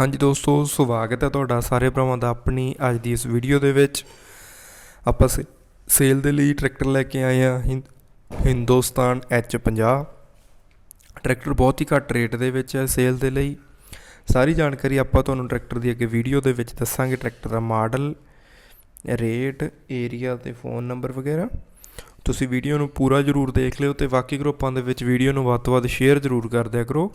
ਹਾਂਜੀ ਦੋਸਤੋ, ਸਵਾਗਤ ਹੈ ਤੁਹਾਡਾ ਸਾਰੇ ਭਰਾਵਾਂ ਦਾ ਆਪਣੀ ਅੱਜ ਦੀ ਇਸ ਵੀਡੀਓ ਦੇ ਵਿੱਚ। ਆਪਾਂ ਸੇ- ਸੇਲ ਦੇ ਲਈ ਟਰੈਕਟਰ ਲੈ ਕੇ ਆਏ ਆ ਹਿੰਦੁਸਤਾਨ H50 ਟਰੈਕਟਰ ਬਹੁਤ ਹੀ ਘੱਟ ਰੇਟ ਦੇ ਵਿੱਚ ਹੈ ਸੇਲ ਦੇ ਲਈ। ਸਾਰੀ ਜਾਣਕਾਰੀ ਆਪਾਂ ਤੁਹਾਨੂੰ ਟਰੈਕਟਰ ਦੀ ਅੱਗੇ ਵੀਡੀਓ ਦੇ ਵਿੱਚ ਦੱਸਾਂਗੇ। ਟਰੈਕਟਰ ਦਾ ਮਾਡਲ ਰੇਟ ਏਰੀਆ ਤੇ ਫੋਨ ਨੰਬਰ ਵਗੈਰਾ। ਤੁਸੀਂ ਵੀਡੀਓ ਨੂੰ ਪੂਰਾ ਜ਼ਰੂਰ ਦੇਖ ਲਿਓ ਤੇ ਬਾਕੀ ਗਰੁੱਪਾਂ ਦੇ ਵਿੱਚ ਵੀਡੀਓ ਨੂੰ ਵੱਧ ਤੋਂ ਵੱਧ ਸ਼ੇਅਰ ਜ਼ਰੂਰ ਕਰ ਦਿਆ ਕਰੋ।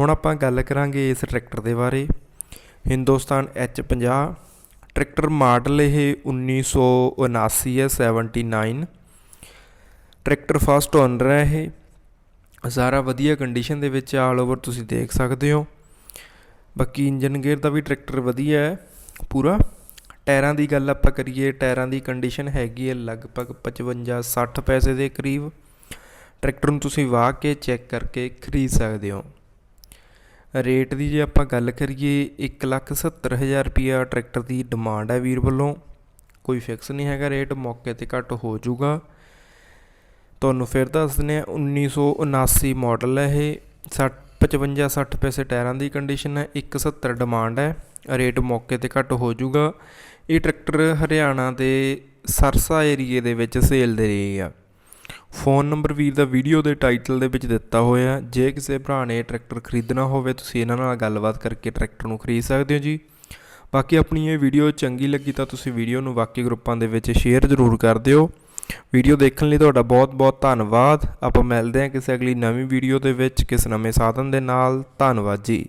ਹੁਣ ਆਪਾਂ ਗੱਲ ਕਰਾਂਗੇ ਇਸ ਟਰੈਕਟਰ ਦੇ ਬਾਰੇ। ਹਿੰਦੁਸਤਾਨ H50 ਟਰੈਕਟਰ ਮਾਡਲ ਇਹ 1979 ਹੈ 79 ਟਰੈਕਟਰ ਫਸਟ ਓਨਰ ਹੈ ਇਹ। ਸਾਰਾ ਵਧੀਆ ਕੰਡੀਸ਼ਨ ਦੇ ਵਿੱਚ ਆਲ ਓਵਰ ਤੁਸੀਂ ਦੇਖ ਸਕਦੇ ਹੋ। ਬਾਕੀ ਇੰਜਨ ਗੇਅਰ ਦਾ ਵੀ ਟਰੈਕਟਰ ਵਧੀਆ ਹੈ, ਪੂਰਾ। ਟਾਇਰਾਂ ਦੀ ਗੱਲ ਆਪਾਂ ਕਰੀਏ, ਟਾਇਰਾਂ ਦੀ ਕੰਡੀਸ਼ਨ ਹੈਗੀ ਹੈ ਲਗਭਗ 55 60 ਪੈਸੇ ਦੇ ਕਰੀਬ। ਟਰੈਕਟਰ ਨੂੰ ਤੁਸੀਂ ਵਾਹ ਕੇ ਚੈੱਕ ਕਰਕੇ ਖਰੀਦ ਸਕਦੇ ਹੋ। ਰੇਟ ਦੀ ਜੇ ਆਪਾਂ ਗੱਲ ਕਰੀਏ, ਇੱਕ ਲੱਖ ਸੱਤਰ ਹਜ਼ਾਰ ਰੁਪਈਆ ਟਰੈਕਟਰ ਦੀ ਡਿਮਾਂਡ ਹੈ ਵੀਰ ਵੱਲੋਂ। ਕੋਈ ਫਿਕਸ ਨਹੀਂ ਹੈਗਾ ਰੇਟ, ਮੌਕੇ ਤੇ ਘੱਟ ਹੋ ਜਾਊਗਾ। ਤੁਹਾਨੂੰ ਫਿਰ ਦੱਸ ਦਿੰਦੇ ਆ 1979 ਮਾਡਲ ਹੈ ਇਹ। 60 55 60 ਪੈਸੇ ਟਾਇਰਾਂ ਦੀ ਕੰਡੀਸ਼ਨ ਹੈ 170 ਡਿਮਾਂਡ ਹੈ ਰੇਟ ਮੌਕੇ ਤੇ ਘੱਟ ਹੋ ਜਾਊਗਾ। ਇਹ ਟਰੈਕਟਰ ਹਰਿਆਣਾ ਦੇ ਸਰਸਾ ਏਰੀਏ ਦੇ ਵਿੱਚ ਸੇਲ ਦੇ ਰਹੇ ਆ। ਫੋਨ ਨੰਬਰ ਵੀਰ ਦਾ ਵੀਡੀਓ ਦੇ ਟਾਈਟਲ ਦੇ ਵਿੱਚ ਦਿੱਤਾ ਹੋਇਆ ਜੇ ਕਿਸੇ ਭਰਾ ਨੇ ਟਰੈਕਟਰ ਖਰੀਦਣਾ ਹੋਵੇ, ਤੁਸੀਂ ਇਹਨਾਂ ਨਾਲ ਗੱਲਬਾਤ ਕਰਕੇ ਟਰੈਕਟਰ ਨੂੰ ਖਰੀਦ ਸਕਦੇ ਹੋ ਜੀ। ਬਾਕੀ ਆਪਣੀ ਇਹ ਵੀਡੀਓ ਚੰਗੀ ਲੱਗੀ ਤਾਂ ਤੁਸੀਂ ਵੀਡੀਓ ਨੂੰ ਬਾਕੀ ਗਰੁੱਪਾਂ ਦੇ ਵਿੱਚ ਸ਼ੇਅਰ ਜ਼ਰੂਰ ਕਰ ਦਿਓ। ਵੀਡੀਓ ਦੇਖਣ ਲਈ ਤੁਹਾਡਾ ਬਹੁਤ-ਬਹੁਤ ਧੰਨਵਾਦ। ਆਪਾਂ ਮਿਲਦੇ ਹਾਂ ਕਿਸੇ ਅਗਲੀ ਨਵੀਂ ਵੀਡੀਓ ਦੇ ਵਿੱਚ, ਕਿਸ ਨਵੇਂ ਸਾਧਨ ਦੇ ਨਾਲ। ਧੰਨਵਾਦ ਜੀ।